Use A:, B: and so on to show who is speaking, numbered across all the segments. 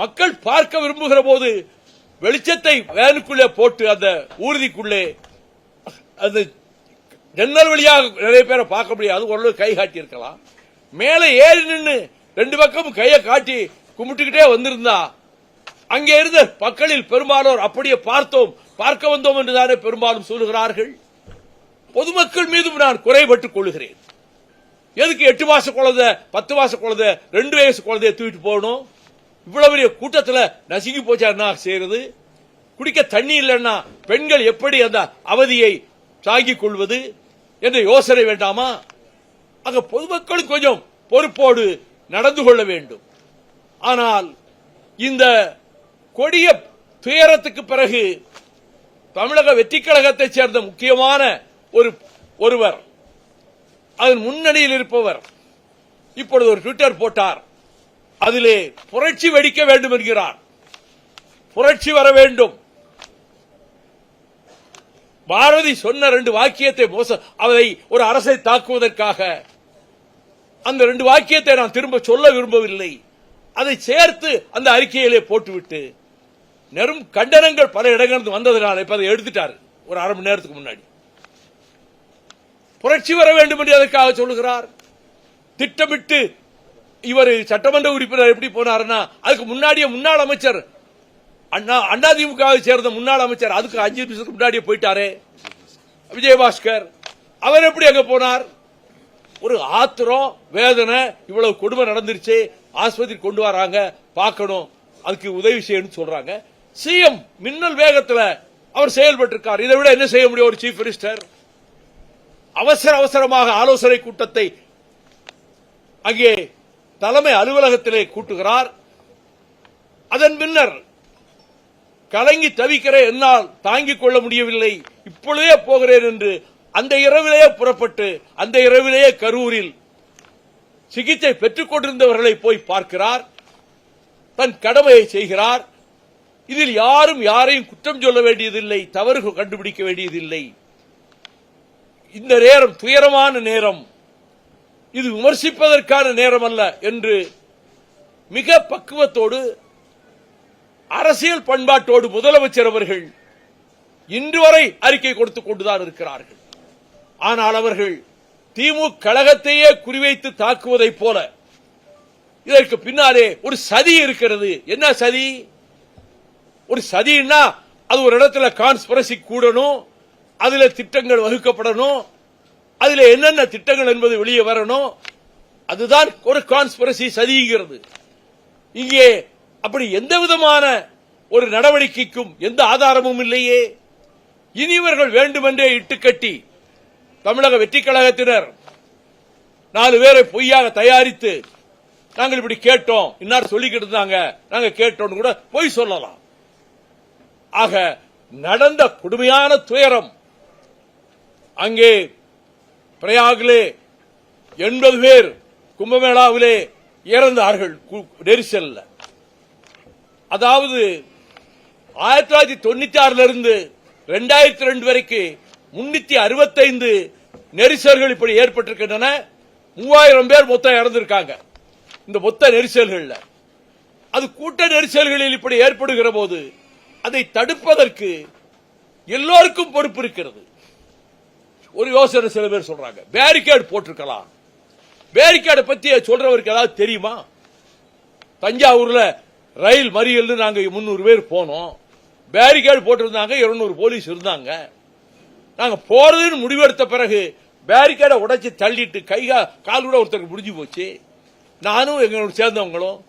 A: மக்கள் பார்க்க விரும்புகிற போது வெளிச்சத்தை வேனுக்குள்ளே போட்டு அந்த ஊர்திக்குள்ளே அது ஜன்னல் வழியாக நிறைய பேரை பார்க்க முடியாது. ஓரளவு கை காட்டி இருக்கலாம் மேலே ஏறி நின்று ரெண்டு பக்கமும் கையை காட்டி கும்பிட்டுக்கிட்டே வந்திருந்தா அங்கே இருந்த மக்களில் பெரும்பாலோர் அப்படியே பார்த்தோம் பார்க்க வந்தோம் என்றுதானே பெரும்பாலும் சொல்லுகிறார்கள். பொதுமக்கள் மீதும் நான் குறைபட்டுக் கொள்கிறேன் எதுக்கு எட்டு மாச குழந்தை பத்து மாச குழந்தை ரெண்டு வயசு குழந்தைய தூக்கிட்டு போகணும்? இவ்வளவு பெரிய கூட்டத்தில் நசுங்கி போச்சா என்ன செய்யறது? குடிக்க தண்ணி இல்லைன்னா பெண்கள் எப்படி அந்த அவதியை தாங்கிக் கொள்வது என்ற யோசனை வேண்டாமா? அங்க பொதுமக்களும் கொஞ்சம் பொறுப்போடு நடந்து கொள்ள வேண்டும். ஆனால் இந்த கொடிய துயரத்துக்கு பிறகு தமிழக வெற்றி கழகத்தைச் சேர்ந்த முக்கியமான ஒரு ஒருவர் அதன் முன்னணியில் இருப்பவர் இப்பொழுது ஒரு ட்விட்டர் போட்டார். அதிலே புரட்சி வெடிக்க வேண்டும் என்கிறார். புரட்சி வர வேண்டும். பாரதி சொன்ன ரெண்டு வாக்கியத்தை மோச அதை ஒரு அரசை தாக்குவதற்காக அந்த ரெண்டு வாக்கியத்தை நான் திரும்ப சொல்ல விரும்பவில்லை. அதை சேர்த்து அந்த அறிக்கையிலே போட்டுவிட்டு நெரும் கண்டனங்கள் பல இடங்களிலிருந்து வந்ததனால இப்ப அதை எடுத்துட்டாரு. ஒரு அரை மணி நேரத்துக்கு முன்னாடி. புரட்சி வர வேண்டும் என்று அதற்காக சொல்லுகிறார்? திட்டமிட்டு இவர் சட்டமன்ற உறுப்பினர் எப்படி போனாருன்னா அதுக்கு முன்னாடியே முன்னாள் அமைச்சர் அண்ணா அதிமுகவை சேர்ந்த முன்னாள் அமைச்சர் அதுக்கு அஞ்சு நிமிஷத்துக்கு முன்னாடியே போயிட்டாரே. விஜயபாஸ்கர் அவர் எப்படி அங்க போனார்? ஒரு ஆத்திரம் வேதனை இவ்வளவு கொடுமை நடந்துருச்சு ஆஸ்பத்திரி கொண்டு வராங்க பார்க்கணும் அதுக்கு உதவி செய்யணும்னு சொல்றாங்க. சிஎம் மின்னல் வேகத்துல அவர் செயல்பட்டிருக்கார். இதை விட என்ன செய்ய முடியும் ஒரு சீஃப் மினிஸ்டர் அவசர அவசரமாக ஆலோசனை கூட்டத்தை அங்கே தலைமை அலுவலகத்திலே கூட்டுகிறார். அதன் பின்னர் கலங்கி தவிக்கிற என்னால் தாங்கிக் கொள்ள முடியவில்லை. இப்பொழுதே போகிறேன் என்று அந்த இரவிலேயே புறப்பட்டு அந்த இரவிலேயே கரூரில் சிகிச்சை பெற்றுக் கொண்டிருந்தவர்களை போய் பார்க்கிறார். தன் கடமையை செய்கிறார். இதில் யாரும் யாரையும் குற்றம் சொல்ல வேண்டியதில்லை தவறு கண்டுபிடிக்க வேண்டியதில்லை. இந்த நேரம் துயரமான நேரம். இது விமர்சிப்பதற்கான நேரம் அல்ல என்று மிக பக்குவத்தோடு அரசியல் பண்பாட்டோடு முதலமைச்சர் அவர்கள் இன்று வரை அறிக்கை கொடுத்துக் கொண்டுதான் இருக்கிறார்கள். ஆனால் அவர்கள் திமுக கழகத்தையே குறிவைத்து தாக்குவதைப் போல இதற்கு பின்னாலே ஒரு சதி இருக்கிறது. என்ன சதி? ஒரு சதின்னா அது ஒரு இடத்துல கான்ஸ்பிரசி கூடணும் அதுல திட்டங்கள் வகுக்கப்படணும் அதுல என்னென்ன திட்டங்கள் என்பது வெளியே வரணும் அதுதான் ஒரு கான்ஸ்பிரசி சதிங்கிறது. இங்கே அப்படி எந்த விதமான ஒரு நடவடிக்கைக்கும் எந்த ஆதாரமும் இல்லையே. இனிவர்கள் வேண்டுமென்றே இட்டுக்கட்டி தமிழக வெற்றி கழகத்தினர் நாலு பேரை பொய்யாக தயாரித்து நாங்கள் இப்படி கேட்டோம். இன்னார் சொல்லிக்கிட்டு இருந்தாங்க நாங்க கேட்டோம் கூட பொய் சொல்லலாம். ஆக நடந்த கொடுமையான துயரம் அங்கே பிரயாகிலே எண்பது பேர் கும்பமேளாவிலே இறந்தார்கள். கு- நெரிசல்ல. அதாவது ஆயிரத்தி தொள்ளாயிரத்தி தொண்ணூத்தி ஆறுல இருந்து ரெண்டாயிரத்தி ரெண்டு வரைக்கும் முன்னூத்தி அறுபத்தைந்து நெரிசல்கள் இப்படி ஏற்பட்டிருக்கின்றன. மூவாயிரம் பேர் மொத்தம் இறந்திருக்காங்க. இந்த மொத்த நெரிசல்கள்ல. அது கூட்ட நெரிசல்களில் இப்படி ஏற்படுகிற போது அதை தடுப்பதற்கு எல்லோருக்கும் பொறுப்பு இருக்கிறது. ஒரு யோசனை சில பேர் சொல்றாங்க. பேரிகேடு போட்டிருக்கலாம். பேரிகேடை பத்தி சொல்றவருக்கு ஏதாவது தெரியுமா? தஞ்சாவூர்ல ரயில் மறியல்னு நாங்க முன்னூறு பேர் போனோம். பேரிகேடு போட்டிருந்தாங்க இருநூறு போலீஸ் இருந்தாங்க. நாங்க போறதுன்னு முடிவெடுத்த பிறகு பேரிகேடை உடைச்சு தள்ளிட்டு கைகா கால் கூட ஒருத்தருக்கு முடிஞ்சு போச்சு. நானும் எங்களோட சேர்ந்தவங்களும்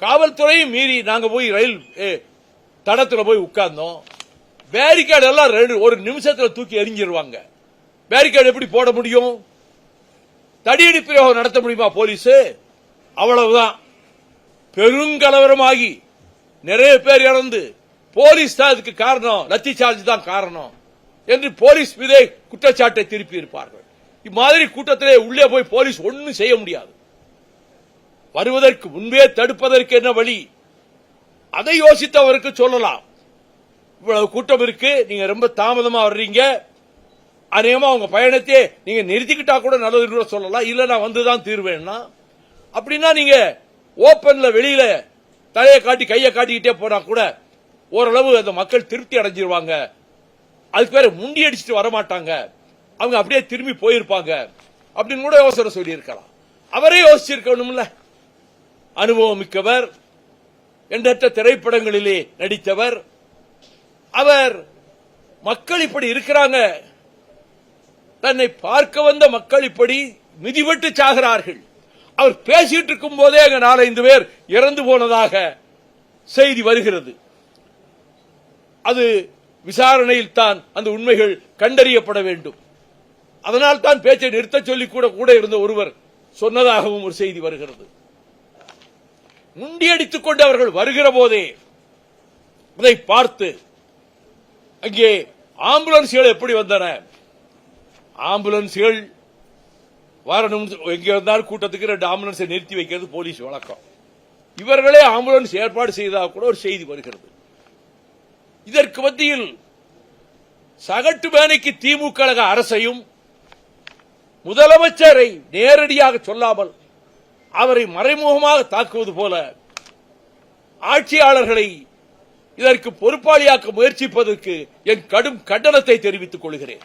A: காவல்துறையும் மீறி நாங்க போய் ரயில் ஏ, தடத்துல போய் உட்கார்ந்தோம். பேரிகேட் எல்லாம் ரெண்டு- ஒரு நிமிஷத்துல தூக்கி எரிஞ்சிருவாங்க பேரிகேட் எப்படி போட முடியும்? தடியடி பிரயோகம் நடத்த முடியுமா போலீஸ்? அவ்வளவுதான். பெருங்கலவரமாகி நிறைய பேர் இறந்து போலீஸ் தான் அதுக்கு காரணம். லத்தி சார்ஜ் தான் காரணம். என்று போலீஸ் மீதே குற்றச்சாட்டை திருப்பி இருப்பார்கள். இம்மாதிரி கூட்டத்திலே உள்ளே போய் போலீஸ் ஒன்றும் செய்ய முடியாது. வருவதற்கு முன்பே தடுப்பதற்கு என்ன வழி? அதை யோசித்தவருக்கு சொல்லலாம். இவ்வளவு கூட்டம் இருக்கு. நீங்க ரொம்ப தாமதமா வர்றீங்க. அநேகமாக அவங்க பயணத்தையே நீங்கள் நிறுத்திக்கிட்டா கூட நல்லது கூட சொல்லலாம். இல்லை நான் வந்து தான் தீர்வேன்னா? அப்படின்னா நீங்கள் ஓப்பனில் வெளியில் தலையை காட்டி கையை காட்டிக்கிட்டே போனால் கூட ஓரளவு அந்த மக்கள் திருப்தி அடைஞ்சிருவாங்க. அதுக்கு பேர் முண்டி அடிச்சுட்டு வரமாட்டாங்க. அவங்க அப்படியே திரும்பி போயிருப்பாங்க. அப்படின்னு கூட யோசனை சொல்லியிருக்கலாம். அவரே யோசிச்சிருக்கணும்ல. அனுபவம் மிக்கவர் எண்ணற்ற திரைப்படங்களிலே நடித்தவர். அவர் மக்கள் இப்படி இருக்கிறாங்க. தன்னை பார்க்க வந்த மக்கள் இப்படி மிதிபட்டு சாகிறார்கள். அவர் பேசிட்டு இருக்கும் போதே அங்க நாலைந்து பேர் இறந்து போனதாக செய்தி வருகிறது. அது விசாரணையில் தான் அந்த உண்மைகள் கண்டறியப்பட வேண்டும். அதனால் தான் பேச்சை நிறுத்த சொல்லி கூட கூட இருந்த ஒருவர் சொன்னதாகவும் ஒரு செய்தி வருகிறது. முண்டியடித்துக் கொண்டு அவர்கள் வருகிற போதே அதை பார்த்து அங்கே ஆம்புலன்ஸ்கள் எப்படி வந்தன? ஆம்புலன்ஸ்கள் வரணும். எங்க இருந்தாலும் கூட்டத்துக்கு ரெண்டு ஆம்புலன்ஸை நிறுத்தி வைக்கிறது போலீஸ் வழக்கம். இவர்களே ஆம்புலன்ஸ் ஏற்பாடு செய்தால் கூட ஒரு செய்தி வருகிறது. இதற்கு மத்தியில் சகட்டு மேனைக்கு திமுக கழக அரசையும் முதலமைச்சரை நேரடியாக சொல்லாமல் அவரை மறைமுகமாக தாக்குவது போல ஆட்சியாளர்களை இதற்கு பொறுப்பாளியாக்க முயற்சிப்பதற்கு என் கடும் கண்டனத்தை தெரிவித்துக் கொள்கிறேன்.